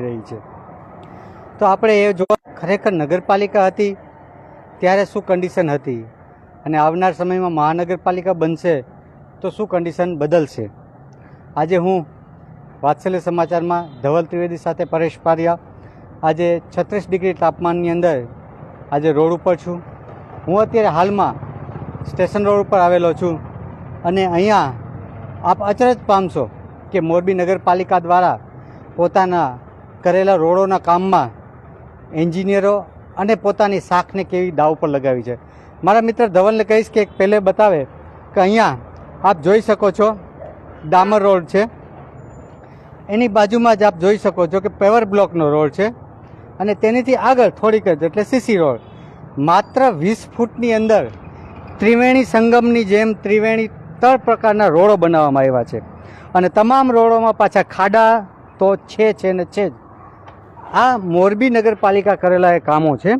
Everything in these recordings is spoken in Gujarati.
રહી છે. તો આપણે એ જો ખરેખર નગરપાલિકા હતી, ત્યારે શું કન્ડિશન હતી? અને આવનાર સમયમાં મહાનગરપાલિકા બનશે, તો શું કન્ડિશન બદલશે? આજે હું વાત્સલ્ય સમાચારમાં ધવલ ત્રિવેદી સાથે પરેશ પારિયા, આજે છત્રીસ ડિગ્રી તાપમાનની અંદર આજે રોડ ઉપર છું. હું અત્યારે હાલમાં સ્ટેશન રોડ ઉપર આવેલો છું અને અહીંયા આપ અચરજ પામશો કે મોરબી નગરપાલિકા દ્વારા પોતાના કરેલા રોડોના કામમાં એન્જિનિયરો અને પોતાની શાખને કેવી દાવ પર લગાવી છે. મારા મિત્ર ધવલને કહીશ કે એક પહેલે બતાવે કે અહીંયા આપ જોઈ શકો છો, ડામર રોડ છે. એની બાજુમાં જ આપ જોઈ શકો છો કે પેવર બ્લોકનો રોડ છે અને તેનીથી આગળ થોડીક જ, એટલે સીસી રોડ. માત્ર વીસ ફૂટની અંદર ત્રિવેણી સંગમની જેમ ત્રિવેણી ત્રણ પ્રકારના રોડો બનાવવામાં આવ્યા છે. અને તમામ રોડોમાં પાછા ખાડા તો છે છે ને છે જ. આ મોરબી નગરપાલિકા કરેલા એ કામો છે.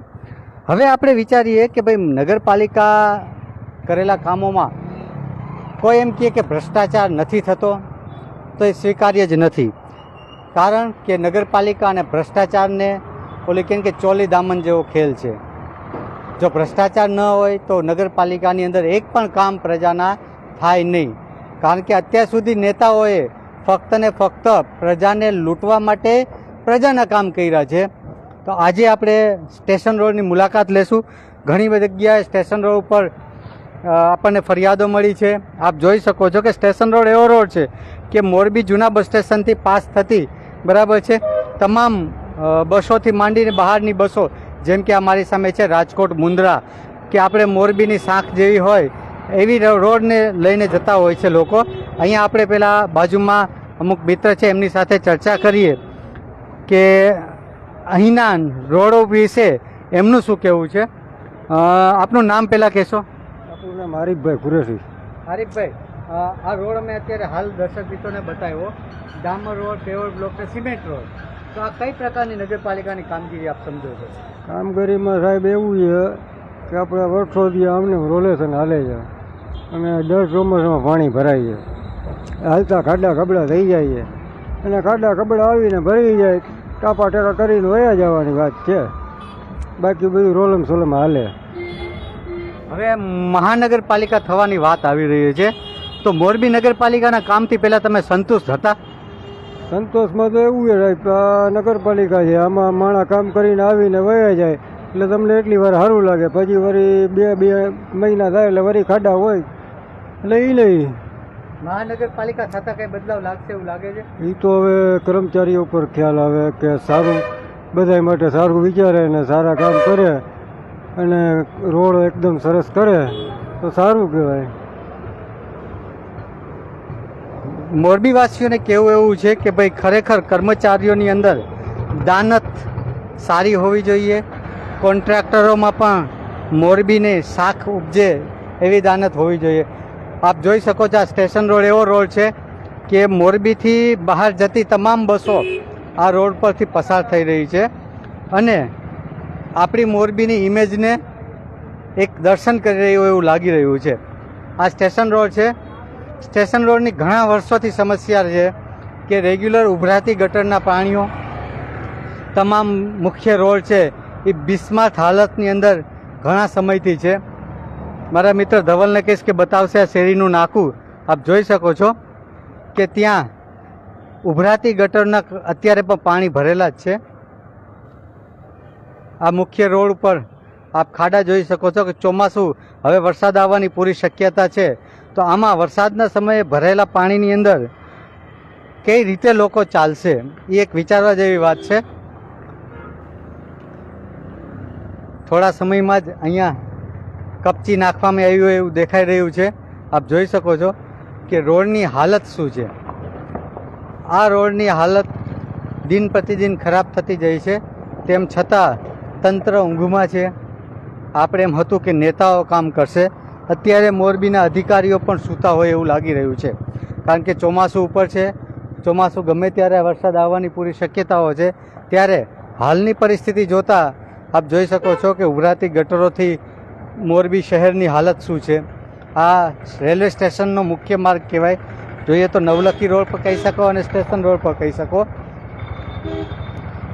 હવે આપણે વિચારીએ કે ભાઈ નગરપાલિકા કરેલા કામોમાં કોઈ એમ કહે કે ભ્રષ્ટાચાર નથી થતો, તો એ સ્વીકાર્ય જ નથી. કારણ કે નગરપાલિકા અને ભ્રષ્ટાચારને ઓલી કેમ કે ચોલી દામન જેવો ખેલ છે. જો ભ્રષ્ટાચાર ન હોય તો નગરપાલિકાની અંદર એક પણ કામ પ્રજાના થાય નહીં. કારણ કે અત્યાર સુધી નેતાઓએ ફક્ત ને ફક્ત પ્રજાને લૂંટવા માટે પ્રજાના કામ કર્યા છે. તો આજે આપણે સ્ટેશન રોડની મુલાકાત લેશું. ઘણી બધી જગ્યાએ સ્ટેશન રોડ ઉપર આપણને ફરિયાદો મળી છે. આપ જોઈ શકો છો કે સ્ટેશન રોડ એવો રોડ છે કે મોરબી જૂના બસ સ્ટેશનથી પાસ થતી, બરાબર છે? તમામ બસોથી માંડીને બહારની બસો, જેમ કે આ મારી સામે છે રાજકોટ મુંદ્રા, કે આપણે મોરબીની શાંખ જેવી હોય, એવી રોડને લઈને જતા હોય છે લોકો. અહીંયા આપણે પેલા બાજુમાં અમુક મિત્ર છે, એમની સાથે ચર્ચા કરીએ. કે અહીંના રોડો વિશે એમનું શું કહેવું છે? આપનું નામ પહેલાં કહેશો. આપણું નામ હરીફભાઈ કુરેશી. હરીફભાઈ આ રોડ અમે અત્યારે હાલ દર્શક મિત્રોને બતાવ્યો. ડામર રોડ પેવર બ્લોક ને સિમેન્ટ રોડ. તો આ કઈ પ્રકારની નગરપાલિકાની કામગીરી આપ સમજો છો? કામગીરીમાં સાહેબ એવું છે કે આપણે વર્ષોથી અમને રોલેશન હાલે છે. અને દર ચોમાસામાં પાણી ભરાય છે. હાલતા ખાડા ખબડા થઈ જાય છે. અને ખાડા કબડા આવીને ભરી જાય ટાપા ટેકા કરીને વયા જવાની વાત છે. બાકી બધું રોલમ સોલમ હાલે. હવે મહાનગરપાલિકા થવાની વાત આવી રહી છે. તો મોરબી નગરપાલિકાના કામથી પહેલાં તમે સંતુષ્ટ હતા? સંતોષમાં તો એવું છે નગરપાલિકા છે. આમાં માણા કામ કરીને આવીને વયા જાય. એટલે તમને એટલી વાર સારું લાગે. પછી વળી બે બે મહિના થાય એટલે વળી ખાડા હોય. એટલે એ નહીં. મહાનગરપાલિકા થતાં કઈ બદલાવ લાગશે એવું લાગે છે? એ તો હવે કર્મચારીઓ પર ખ્યાલ આવે કે સારું બધા માટે સારું વિચારે અને સારા કામ કરે અને રોડ એકદમ સરસ કરે તો સારું કહેવાય. મોરબીવાસીઓને કેવું એવું છે કે ભાઈ ખરેખર કર્મચારીઓની અંદર દાનત સારી હોવી જોઈએ. કોન્ટ્રાક્ટરોમાં પણ મોરબીને શાખ ઉપજે એવી દાનત હોવી જોઈએ. આપ જોઈ શકો છો આ સ્ટેશન રોડ એવો રોડ છે કે મોરબીથી બહાર જતી તમામ બસો આ રોડ પરથી પસાર થઈ રહી છે. અને આપણી મોરબીની ઇમેજને એક દર્શન કરી રહ્યું એવું લાગી રહ્યું છે. આ સ્ટેશન રોડ છે. સ્ટેશન રોડની ઘણા વર્ષોથી સમસ્યા છે કે રેગ્યુલર ઉભરાતી ગટરના પાણીઓ, તમામ મુખ્ય રોડ છે, એ બિસ્માત હાલતની અંદર ઘણા સમયથી છે. મારા મિત્ર ધવલને કહીશ કે બતાવશે આ શેરીનું નાકું. આપ જોઈ શકો છો કે ત્યાં ઉભરાતી ગટરના અત્યારે પણ પાણી ભરેલા જ છે. આ મુખ્ય રોડ ઉપર આપ ખાડા જોઈ શકો છો કે ચોમાસું હવે વરસાદ આવવાની પૂરી શક્યતા છે. તો આમાં વરસાદના સમયે ભરેલા પાણીની અંદર કઈ રીતે લોકો ચાલશે? એ એક વિચારવા જેવી વાત છે. થોડા સમયમાં જ અહીંયા કપચી નાખવામાં આવ્યું એવું દેખાઈ રહ્યું છે. આપ જોઈ શકો છો કે રોડની હાલત શું છે. આ રોડની હાલત દિન પ્રતિદિન ખરાબ થતી જાય છે. તેમ છતાં તંત્ર ઊંઘમાં છે. આપણે એમ હતું કે નેતાઓ કામ કરશે. અત્યારે મોરબીના અધિકારીઓ પણ સૂતા હોય એવું લાગી રહ્યું છે. કારણ કે ચોમાસું ઉપર છે. ચોમાસું ગમે ત્યારે વરસાદ આવવાની પૂરી શક્યતાઓ છે. ત્યારે હાલની પરિસ્થિતિ જોતાં આપ જોઈ શકો છો કે ઉભરાતી ગટરોથી મોરબી શહેરની હાલત શું છે? આ રેલવે સ્ટેશનનો મુખ્ય માર્ગ કહેવાય. જોઈએ તો નવલખી રોડ પર કહી શકો અને સ્ટેશન રોડ પર કહી શકો.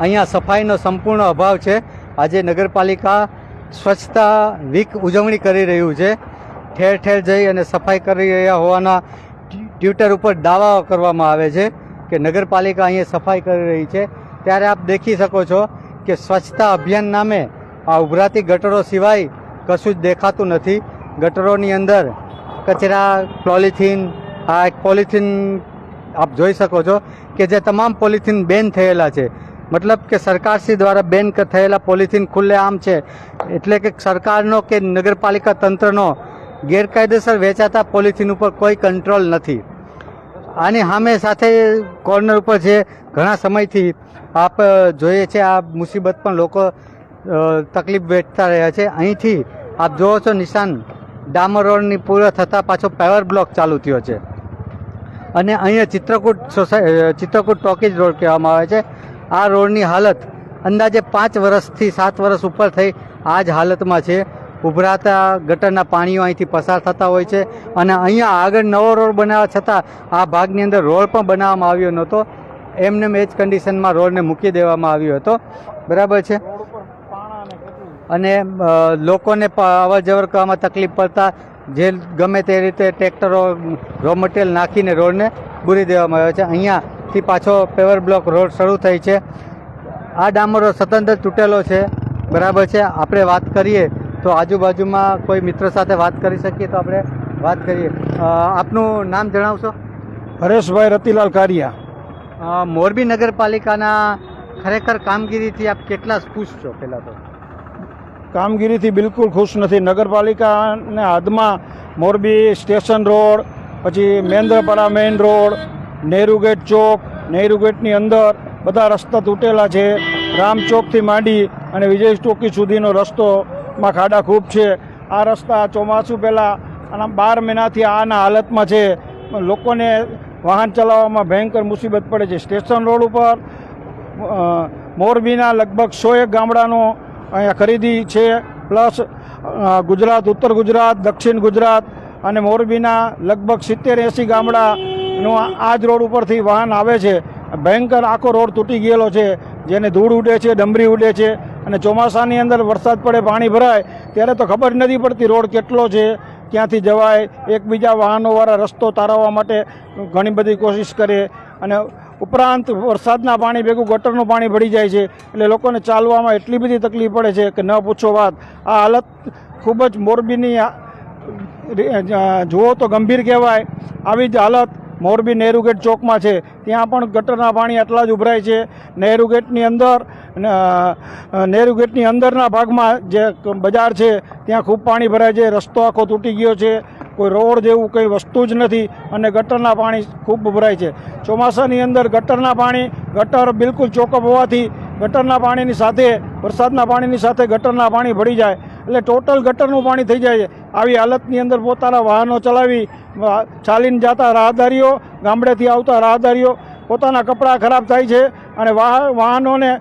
અહીંયા સફાઈનો સંપૂર્ણ અભાવ છે. આજે નગરપાલિકા સ્વચ્છતા વીક ઉજવણી કરી રહ્યું છે. ઠેર ઠેર જઈ અને સફાઈ કરી રહ્યા હોવાના ટ્વિટર ઉપર દાવાઓ કરવામાં આવે છે કે નગરપાલિકા અહીંયા સફાઈ કરી રહી છે. ત્યારે આપ દેખી શકો છો કે સ્વચ્છતા અભિયાન નામે આ ઉભરાતી ગટરો સિવાય કશું જ દેખાતું નથી. ગટરોની અંદર કચરા, પોલિથીન, આ એક પોલિથીન આપ જોઈ શકો છો કે જે તમામ પોલિથીન બેન થયેલા છે. મતલબ કે સરકારશ્રી દ્વારા બેન થયેલા પોલિથીન ખુલ્લે આમ છે. એટલે કે સરકારનો કે નગરપાલિકા તંત્રનો ગેરકાયદેસર વેચાતા પોલિથીન ઉપર કોઈ કંટ્રોલ નથી. આની સામે સાથે કોર્નર ઉપર છે ઘણા સમયથી આપ જોઈએ છે, આ મુસીબત પણ લોકો તકલીફ વેઠતા રહ્યા છે. અહીંથી આપ જોવો છો નિશાન. ડામર રોડની પૂરો થતાં પાછો પાવર બ્લોક ચાલુ થયો છે. અને અહીંયા Chitrakoot society Chitrakoot talkies road કહેવામાં આવે છે. આ રોડની હાલત અંદાજે પાંચ વર્ષથી સાત વર્ષ ઉપર થઈ આ જ હાલતમાં છે. ઉભરાતા ગટરના પાણીઓ અહીંથી પસાર થતા હોય છે અને અહીંયા આગળ નવો રોડ બનાવવા છતાં આ ભાગની અંદર રોડ પણ બનાવવામાં આવ્યો નહોતો. એમને જ કન્ડિશનમાં રોડને મૂકી દેવામાં આવ્યો હતો. બરાબર છે? અને લોકોને અવર જવર કરવામાં તકલીફ પડતા જે ગમે તે રીતે ટ્રેક્ટરો રો મટીરિયલ નાખીને રોડને બૂરી દેવામાં આવ્યો છે. અહીંયાથી પાછો પેવર બ્લોક રોડ શરૂ થઈ છે. આ ડામરો સતત તૂટેલો છે. બરાબર છે? આપણે વાત કરીએ તો આજુબાજુમાં કોઈ મિત્ર સાથે વાત કરી શકીએ તો આપણે વાત કરીએ. આપનું નામ જણાવશો? હરેશભાઈ રતિલાલ કારિયા. મોરબી નગરપાલિકાના ખરેખર કામગીરીથી આપ કેટલા ખુશ છો? પહેલાં તો. કામગીરીથી બિલકુલ ખુશ નથી. નગરપાલિકાને હાથમાં મોરબી સ્ટેશન રોડ, પછી Mendrapara main road, Nehru gate chowk, Nehru ગેટની અંદર બધા રસ્તા તૂટેલા છે. રામ ચોકથી માંડી અને વિજય ચોકી સુધીનો રસ્તોમાં ખાડા ખૂબ છે. આ રસ્તા ચોમાસું પહેલાં આના બાર મહિનાથી આના હાલતમાં છે. લોકોને વાહન ચલાવવામાં ભયંકર મુસીબત પડે છે. સ્ટેશન રોડ ઉપર મોરબીના લગભગ સો એક ગામડાનો અહીંયા ખરીદી છે, પ્લસ ગુજરાત, ઉત્તર ગુજરાત, દક્ષિણ ગુજરાત અને મોરબીના લગભગ સિત્તેર એંસી ગામડાનું આ જ રોડ ઉપરથી વાહન આવે છે. ભયંકર આખો રોડ તૂટી ગયેલો છે. જેને ધૂળ ઉડે છે, ડમરી ઉડે છે અને ચોમાસાની અંદર વરસાદ પડે, પાણી ભરાય, ત્યારે તો ખબર નથી પડતી રોડ કેટલો છે, ક્યાંથી જવાય. એકબીજા વાહનોવાળા રસ્તો તારવવા માટે ઘણી બધી કોશિશ કરે અને ઉપરાંત વરસાદના પાણી ભેગું, ગટરનું પાણી ભળી જાય છે, એટલે લોકોને ચાલવામાં એટલી બધી તકલીફ પડે છે કે ન પૂછો વાત. આ હાલત ખૂબ જ મોરબીની જુઓ તો ગંભીર કહેવાય. આવી જ હાલત મોરબી નહેરુ ગેટ ચોકમાં છે. ત્યાં પણ ગટરના પાણી આટલા જ ઉભરાય છે. નહેરુ ગેટની અંદર નહેરુ ગેટની અંદરના ભાગમાં જે બજાર છે, ત્યાં ખૂબ પાણી ભરાય છે. રસ્તો આખો તૂટી ગયો છે. કોઈ રોડ જેવું કંઈ વસ્તુ જ નથી અને ગટરના પાણી ખૂબ ભરાય છે. ચોમાસાની અંદર ગટરના પાણી, ગટર બિલકુલ ચોકઅપ હોવાથી ગટરના પાણીની સાથે, વરસાદના પાણીની સાથે ગટરના પાણી ભળી જાય. એટલે ટોટલ ગટરનું પાણી થઈ જાય છે. આવી હાલતની અંદર પોતાના વાહનો ચલાવી ચાલીને જતા રાહદારીઓ, ગામડેથી આવતા રાહદારીઓ પોતાના કપડાં ખરાબ થાય છે અને વાહ- વાહનોને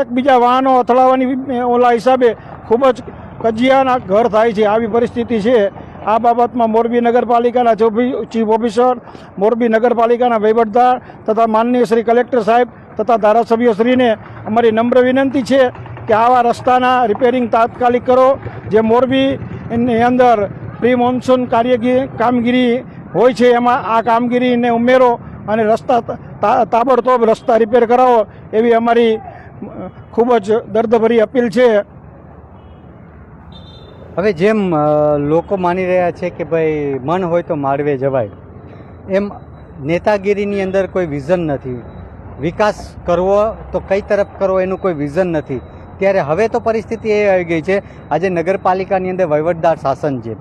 એકબીજા વાહનો અથડાવવાની ઓલા હિસાબે ખૂબ જ કજિયાના ઘર થાય છે. આવી પરિસ્થિતિ છે. આ બાબતમાં મોરબી નગરપાલિકાના ચોફી- ઓફિસર મોરબી નગરપાલિકાના વહીવટદાર તથા માનનીય શ્રી કલેક્ટર સાહેબ તથા ધારાસભ્યશ્રીને અમારી નમ્ર વિનંતી છે કે આવા રસ્તાના રિપેરિંગ તાત્કાલિક કરો, જે મોરબીની અંદર પ્રી મોન્સૂન કાર્યગીરી કામગીરી હોય છે, એમાં આ કામગીરીને ઉમેરો અને રસ્તા તાબડતોબ રસ્તા રિપેર કરાવો એવી અમારી ખૂબ જ દર્દભરી અપીલ છે. હવે જેમ લોકો માની રહ્યા છે કે ભાઈ મન હોય તો માળવે જવાય એમ નેતાગીરીની અંદર કોઈ વિઝન નથી. વિકાસ કરવો તો કઈ તરફ કરવો એનું કોઈ વિઝન નથી. ત્યારે હવે તો પરિસ્થિતિ એ આવી ગઈ છે આજે નગરપાલિકાની અંદર વહીવટદાર શાસન છે.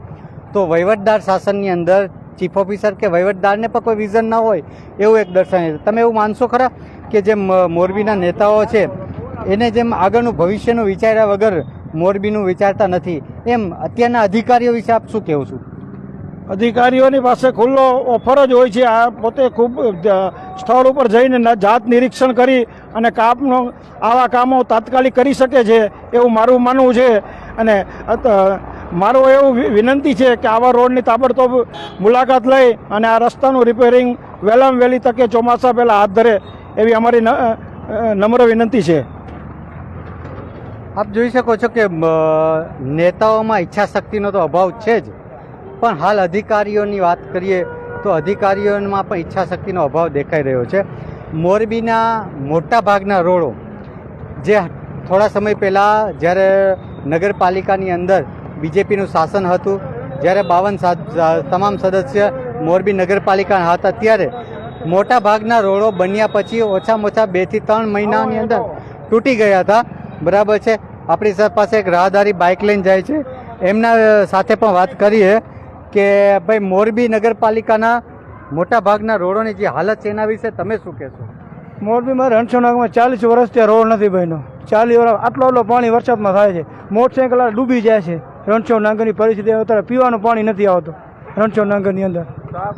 તો વહીવટદાર શાસનની અંદર ચીફ ઓફિસર કે વહીવટદારને પણ કોઈ વિઝન ના હોય એવું એક દર્શાવે છે. તમે એવું માનશો ખરા કે અ, મોરબીના નેતાઓ છે એને જેમ આગળનું ભવિષ્યનું વિચાર્યા વગર મોરબીનું વિચારતા નથી. એમ અત્યારના અધિકારીઓ વિશે આપ શું કહેવું છું? અધિકારીઓની પાસે ખુલ્લો ઓફર જ હોય છે. આ પોતે ખૂબ સ્થળ ઉપર જઈને જાત નિરીક્ષણ કરી અને કાપનો આવા કામો તાત્કાલિક કરી શકે છે એવું મારું માનવું છે. અને મારું એવું વિનંતી છે કે આવા રોડની તાબડતોબ મુલાકાત લઈ અને આ રસ્તાનું રિપેરિંગ વહેલામાં વહેલી તકે ચોમાસા પહેલાં હાથ ધરે એવી અમારી નમ્ર વિનંતી છે. આપ જોઈ શકો છો કે નેતાઓમાં ઈચ્છા શક્તિનો તો અભાવ છે જ. પણ હાલ અધિકારીઓની વાત કરીએ, તો અધિકારીઓમાં પણ ઈચ્છા શક્તિનો અભાવ દેખાઈ રહ્યો છે. મોરબીના મોટા ભાગના રોડો, જે થોડા સમય પહેલાં જ્યારે નગરપાલિકાની અંદર બીજેપીનું શાસન હતું, જ્યારે બાવન તમામ સદસ્ય મોરબી નગરપાલિકાના હતા, ત્યારે મોટાભાગના રોડો બન્યા પછી ઓછામાં ઓછા બેથી ત્રણ મહિનાની અંદર તૂટી ગયા હતા. બરાબર છે? આપણી પાસે એક રાહદારી બાઇક લઈને જાય છે. એમના સાથે પણ વાત કરીએ કે ભાઈ મોરબી નગરપાલિકાના મોટા ભાગના રોડોની જે હાલત છે એના વિશે તમે શું કહેશો? મોરબીમાં રણછોડનાગમાં ચાલીસ વર્ષ ત્યાં રોડ નથી બન્યો. ચાલીસ વર્ષ, આટલો આટલો પાણી વરસાદમાં થાય છે. મોટરસાઇકલ ડૂબી જાય છે. રણછોડ નાંગરની પરિસ્થિતિ અત્યારે પીવાનું પાણી નથી આવતું રણછોડ નાંગરની અંદર.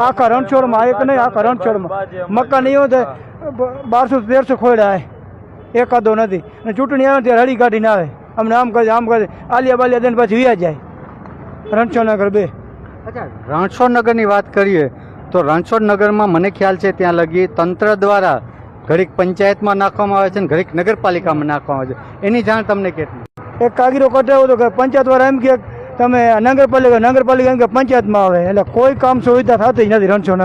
આખા રણછોડમાં એક નહીં, આખા રણછોડમાં. મકાન એવું થાય બારસો તેરસો ખોયડા આવે એકાદો નથી. અને ચૂંટણી આવે ત્યારે હળી કાઢીને આવે. અમને આમ કરે આમ કરે આલિયા બાલિયા દઈને પછી વ્યા જાય. રણછોડનગર બે. અચ્છા રણછોડનગરની વાત કરીએ તો રણછોડનગરમાં મને ખ્યાલ છે ત્યાં લગી તંત્ર દ્વારા ઘડીક પંચાયતમાં નાખવામાં આવે છે અને ઘડીક નગરપાલિકામાં નાખવામાં આવે છે. એની જાણ તમને કેટલી? એક કાગીરો કટાવ્યો તો કે પંચાયત વાળા એમ કે તમે નગરપાલિકા નગરપાલિકા એમ કે પંચાયતમાં આવે. એટલે કોઈ કામ સુવિધા થતી નથી રણછોડ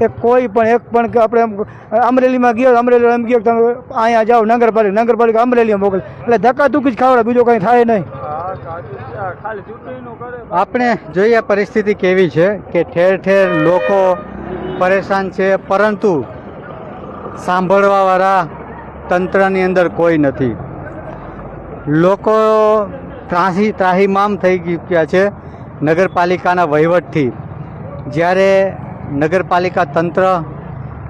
નગરમાં કોઈ પણ, એક પણ કે આપણે અમરેલીમાં ગયો અમરેલી એમ ગયો તમે અહીંયા જાઓ, નગરપાલિકા નગરપાલિકા અમરેલીમાં મોકલે. એટલે ધક્કા ધુકી જ ખાવડે બીજું કંઈ થાય નહીં. આપણે જોઈએ પરિસ્થિતિ કેવી છે કે ઠેર ઠેર લોકો પરેશાન છે, પરંતુ સાંભળવાવાળા તંત્રની અંદર કોઈ નથી. લોકો ત્રાસી ત્રાહીમામ થઈ ગયા છે નગરપાલિકાના વહીવટથી. જ્યારે નગરપાલિકા તંત્ર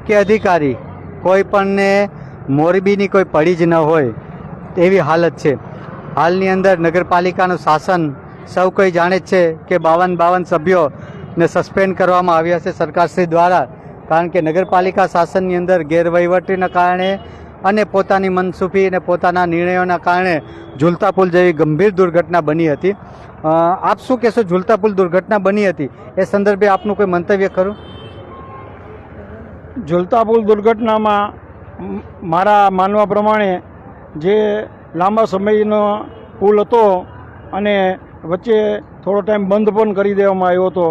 કે અધિકારી કોઈ પણને મોરબીની કોઈ પડી જ ન હોય, એવી હાલત છે. હાલની અંદર નગરપાલિકાનું શાસન સૌ કોઈ જાણે છે કે બાવન બાવન સભ્યોને સસ્પેન્ડ કરવામાં આવ્યા છે સરકારશ્રી દ્વારા. કારણ કે નગરપાલિકા શાસનની અંદર ગેરવહીવટીના કારણે અને પોતાની મનસુફી અને પોતાના નિર્ણયોના કારણે ઝૂલતા પુલ જેવી ગંભીર દુર્ઘટના બની હતી. આપ શું કહેશો ઝૂલતા પુલ દુર્ઘટના બની હતી? એ સંદર્ભે આપનું કોઈ મંતવ્ય ખરું? ઝૂલતા પુલ દુર્ઘટનામાં મારા માનવા પ્રમાણે જે લાંબા સમયનો પુલ હતો અને વચ્ચે થોડો ટાઈમ બંધ પણ કરી દેવામાં આવ્યો હતો,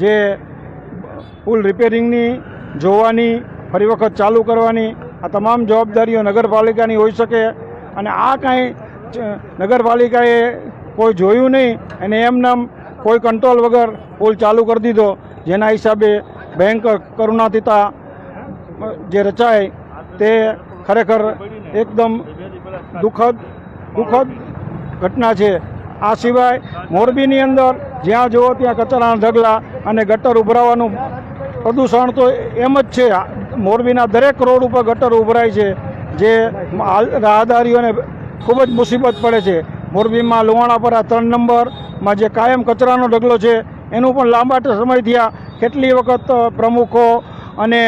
જે પુલ રિપેરિંગની, જોવાની, ફરી વખત ચાલુ કરવાની આ તમામ જવાબદારીઓ નગરપાલિકાની હોઈ શકે અને આ કાંઈ નગરપાલિકાએ કોઈ જોયું નહીં અને એમનામ કોઈ કંટ્રોલ વગર પુલ ચાલુ કરી દીધો, જેના હિસાબે ભયંકર કરુણાતીતા જે રચાય તે ખરેખર એકદમ દુઃખદ દુઃખદ ઘટના છે. આ સિવાય મોરબીની અંદર જ્યાં જુઓ ત્યાં કચરાના ઢગલા અને ગટર ઉભરાવાનું પ્રદૂષણ તો એમ જ છે. મોરબીના દરેક રોડ ઉપર ગટર ઉભરાય છે, જે રાહદારીઓને ખૂબ જ મુસીબત પડે છે. મોરબીમાં લુવાણાપરા ત્રણ નંબરમાં જે કાયમ કચરાનો ઢગલો છે, એનું પણ લાંબા સમયથી આ કેટલી વખત પ્રમુખો અને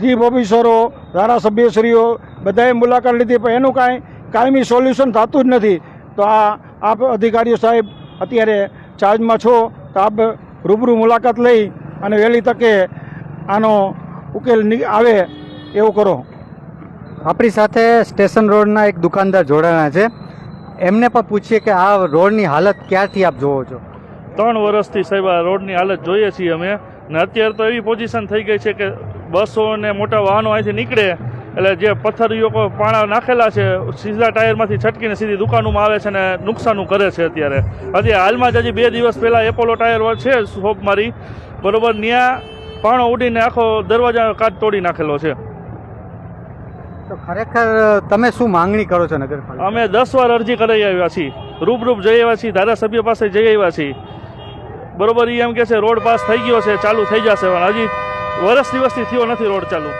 ચીફ ઓફિસરો, ધારાસભ્યશ્રીઓ બધાએ મુલાકાત લીધી, પણ એનું કાંઈ કાયમી સોલ્યુશન થતું જ નથી. તો આ, આપ અધિકારીઓ સાહેબ, અત્યારે ચાર્જમાં છો, તો આપ રૂબરૂ મુલાકાત લઈ અને વહેલી તકે આનો ઉકેલ આવે એવું કરો. આપણી સાથે સ્ટેશન રોડના એક દુકાનદાર જોડાણા છે. એમને પણ પૂછીએ કે આ રોડની હાલત ક્યારથી આપ જોવો છો? ત્રણ વર્ષથી સાહેબ આ રોડની હાલત જોઈએ છીએ અમે. ને અત્યારે તો એવી પોઝિશન થઈ ગઈ છે કે બસો ને મોટા વાહનો અહીંથી નીકળે. એટલે જે પથ્થરીઓ પાણા નાખેલા છે સીધા ટાયરમાંથી છટકીને સીધી દુકાનોમાં આવે છે ને નુકસાનું કરે છે અત્યારે. હજી હાલમાં જ હજી બે દિવસ પહેલાં એપોલો ટાયર છે શોપ મારી. બરોબર ત્યાં પાણો ઉડીને આખો દરવાજા કાચ તોડી નાખેલો છે. તો ખરેખર તમે શું માંગણી કરો છો નગરપાલિકા અમે દસ વાર અરજી કરી આવ્યા છીએ. રૂબરૂપ જઈ આવ્યા છીએ ધારાસભ્ય પાસે જઈ આવ્યા છીએ. બરોબર એ એમ કે છે રોડ પાસ થઈ ગયો છે ચાલુ થઈ જશે પણ હજી વર્ષ દિવસથી થયો નથી રોડ ચાલુ.